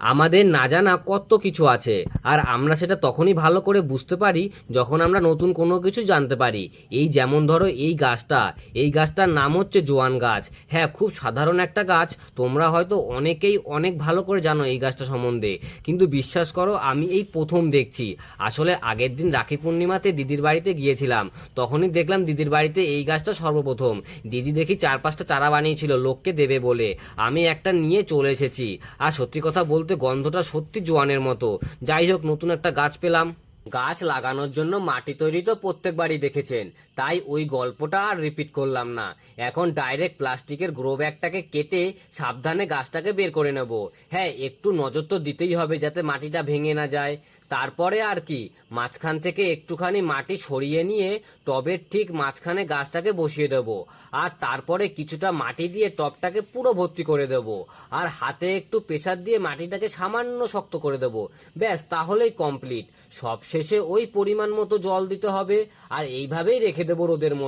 আমাদের না জানা কত কিছু আছে, আর আমরা সেটা তখনই ভালো করে বুঝতে পারি যখন আমরা নতুন কোনো কিছু জানতে পারি। এই যেমন ধরো এই গাছটা, এই গাছটার নাম হচ্ছে জোয়ান গাছ। হ্যাঁ খুব সাধারণ একটা গাছ, তোমরা হয়তো অনেকেই অনেক ভালো করে জানো এই গাছটা সম্বন্ধে। কিন্তু বিশ্বাস করো, আমি এই প্রথম দেখছি। আসলে আগের দিন রাখি পূর্ণিমাতে দিদির বাড়িতে গিয়েছিলাম। তখনই দেখলাম দিদির বাড়িতে এই গাছটা সর্বপ্রথম। দিদি দেখি চার পাঁচটা চারা বানিয়েছিল, লোককে দেবে বলে। আমি একটা নিয়ে চলে এসেছি। আর সত্যি কথা বলতে গন্ধটা সত্যি জোয়ানের মতো। যাই হোক নতুন একটা গাছ পেলাম। গাছ লাগানোর জন্য মাটি তৈরি তো প্রত্যেকবারই দেখেছেন। তাই ওই গল্পটা আর রিপিট করলাম না। এখন ডাইরেক্ট প্লাস্টিকের গ্রো ব্যাগটাকে কেটে সাবধানে গাছটাকে বের করে নেব। হ্যাঁ একটু নজর তো দিতেই হবে যাতে মাটিটা ভেঙে না যায়। তারপরে আর কি, মাঝখান থেকে একটুখানি মাটি সরিয়ে নিয়ে টবের ঠিক মাঝখানে গাছটাকে বসিয়ে দেব। আর তারপরে কিছুটা মাটি দিয়ে টবটাকে পুরো ভর্তি করে দেব। আর হাতে একটু প্রেসার দিয়ে মাটিটাকে সামান্য শক্ত করে দেব। ব্যাস, তাহলেই কমপ্লিট সব শেষে ওই পরিমাণ মতো জল দিতে হবে আর এইভাবেই রেখে দেবো রোদের মধ্যে।